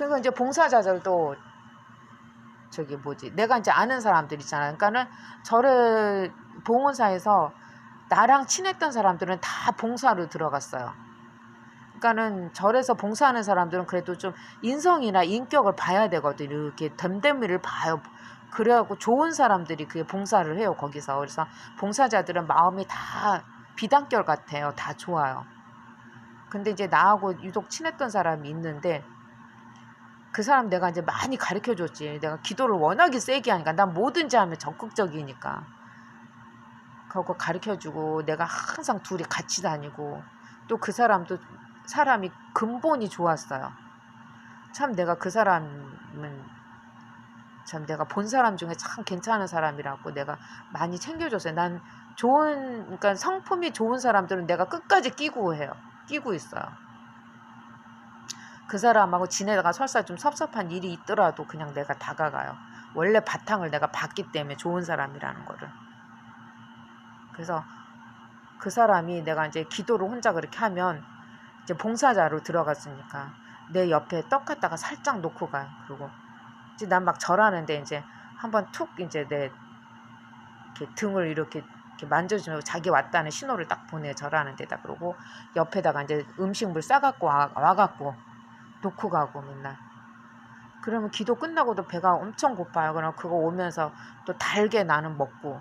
그리고 이제 봉사자들도 저기 뭐지 내가 이제 아는 사람들 있잖아. 그러니까는 저를 봉사에서 나랑 친했던 사람들은 다 봉사로 들어갔어요. 그러니까는 절에서 봉사하는 사람들은 그래도 좀 인성이나 인격을 봐야 되거든. 이렇게 됨됨이를 봐요. 그래갖고 좋은 사람들이 그게 봉사를 해요 거기서. 그래서 봉사자들은 마음이 다 비단결 같아요. 다 좋아요. 근데 이제 나하고 유독 친했던 사람이 있는데 그 사람 내가 이제 많이 가르쳐 줬지. 내가 기도를 워낙에 세게 하니까 난 뭐든지 하면 적극적이니까. 그거 가르쳐 주고 내가 항상 둘이 같이 다니고 또 그 사람도 사람이 근본이 좋았어요. 참 내가 그 사람은 참 내가 본 사람 중에 참 괜찮은 사람이라고 내가 많이 챙겨줬어요. 난 좋은 그러니까 성품이 좋은 사람들은 내가 끝까지 끼고 해요. 끼고 있어요. 그 사람하고 지내다가 설사 좀 섭섭한 일이 있더라도 그냥 내가 다가가요. 원래 바탕을 내가 봤기 때문에 좋은 사람이라는 거를. 그래서 그 사람이 내가 이제 기도를 혼자 그렇게 하면 이제 봉사자로 들어갔으니까 내 옆에 떡 갖다가 살짝 놓고 가요. 그리고 이제 난 막 절하는데 이제 한번 툭 이제 내 이렇게 등을 이렇게 만져주면 자기 왔다는 신호를 딱 보내 절하는 데다 그러고 옆에다가 이제 음식물 싸갖고 와, 와갖고 놓고 가고 맨날. 그러면 기도 끝나고도 배가 엄청 고파요. 그럼 그거 오면서 또 달게 나는 먹고.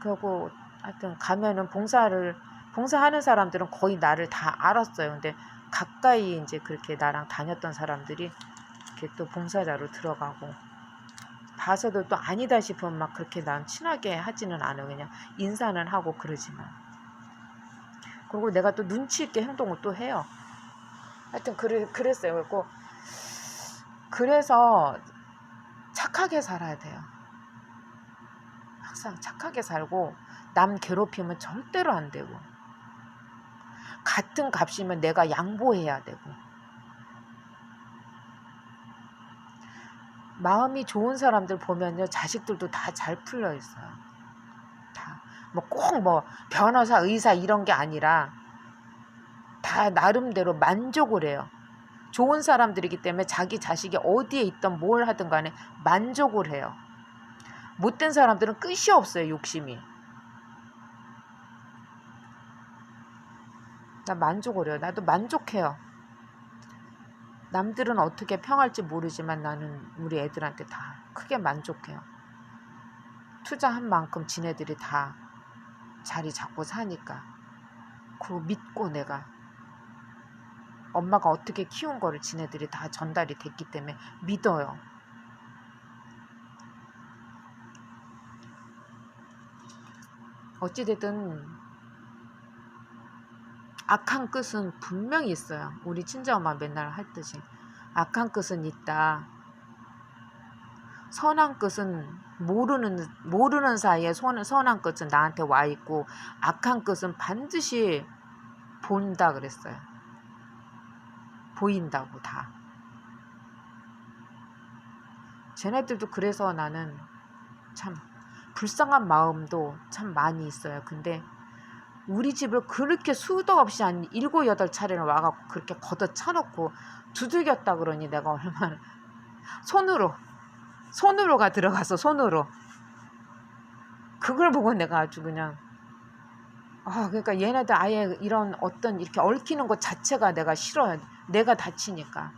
그리고 하여튼 가면은 봉사를 봉사하는 사람들은 거의 나를 다 알았어요. 근데 가까이 이제 그렇게 나랑 다녔던 사람들이 이렇게 또 봉사자로 들어가고. 봐서도 또 아니다 싶으면 막 그렇게 난 친하게 하지는 않아요. 그냥 인사는 하고 그러지만. 그리고 내가 또 눈치 있게 행동을 또 해요. 하여튼 그래, 그랬어요. 그리고 그래서 착하게 살아야 돼요. 항상 착하게 살고 남 괴롭히면 절대로 안 되고 같은 값이면 내가 양보해야 되고 마음이 좋은 사람들 보면요 자식들도 다 잘 풀려 있어요. 다뭐꼭뭐 변호사, 의사 이런 게 아니라 다 나름대로 만족을 해요. 좋은 사람들이기 때문에 자기 자식이 어디에 있던 뭘 하든 간에 만족을 해요. 못된 사람들은 끝이 없어요 욕심이. 나 만족을 해요. 나도 만족해요. 남들은 어떻게 평할지 모르지만 나는 우리 애들한테 다 크게 만족해요. 투자한 만큼 지네들이 다 자리 잡고 사니까. 그거 믿고 내가 엄마가 어떻게 키운 거를 지네들이 다 전달이 됐기 때문에 믿어요. 어찌됐든 악한 끝은 분명히 있어요. 우리 친정엄마 맨날 할 듯이. 악한 끝은 있다. 선한 끝은 모르는 모르는 사이에 선, 선한 끝은 나한테 와 있고 악한 끝은 반드시 본다 그랬어요. 보인다고 다. 쟤네들도 그래서 나는 참 불쌍한 마음도 참 많이 있어요. 근데 우리 집을 그렇게 수도 없이 한 일곱 여덟 차례를 와갖고 그렇게 걷어 차놓고 두들겼다 그러니 내가 얼마나 손으로 손으로가 들어가서 손으로. 그걸 보고 내가 아주 그냥 아 그러니까 얘네들 아예 이런 어떤 이렇게 얽히는 것 자체가 내가 싫어요. 내가 다치니까